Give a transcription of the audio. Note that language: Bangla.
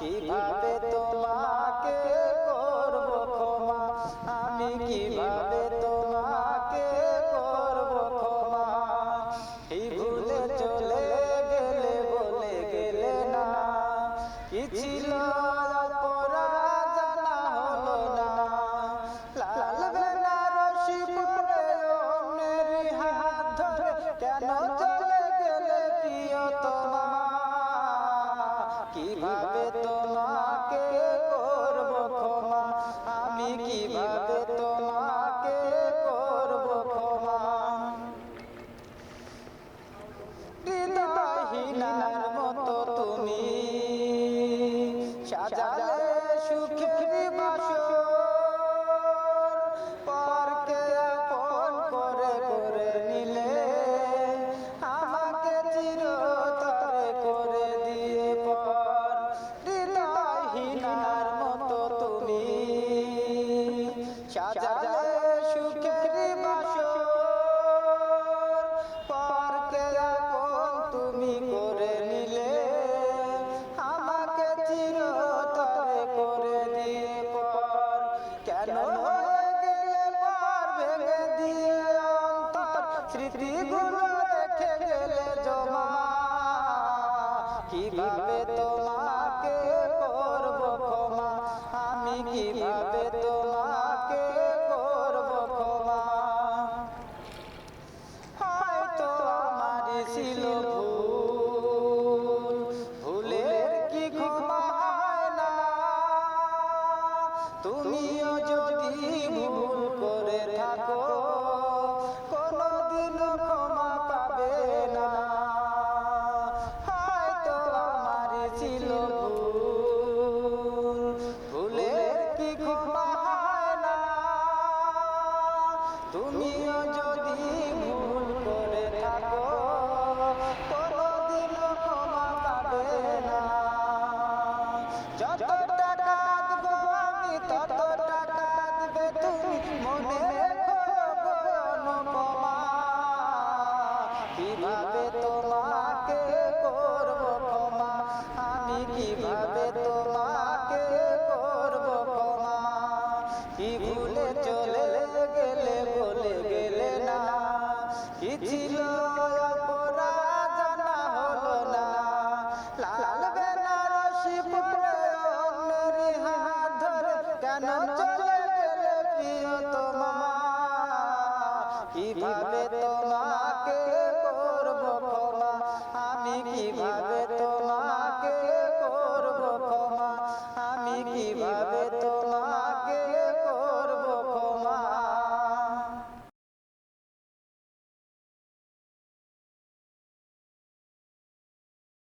কীভাবে তোমাকে করব ক্ষমা? আমি কীভাবে তোমাকে করব ক্ষমা? এই ভুলে চলে গেলে বলে গেলে না? কি ছিল অপরাধ কীভাবে তোমাকে করব ক্ষমা? আমি কীভাবে তোমাকে করব ক্ষমা? হৃদয়হীনার মতো তুমি সাজালে স্মৃতিগুলো রেখে গেলে জমা। কীভাবে তোমাকে করব ক্ষমা? আমি কীভাবে তোমাকে করব ক্ষমা? হয়তো আমারই ছিল কি তুমিও যদি ভুল করে থাকো তুমিও যদি ভুল করে থাকো কোনোদিনও ক্ষমা পাবে না। যতটা কাঁদবো আমি, ততটা কাঁদবে তুমি। মনে রেখো অনুপমা, কীভাবে তোমাকে কেন চলে গেলে প্রিয় তোমা কীভাবে তোমা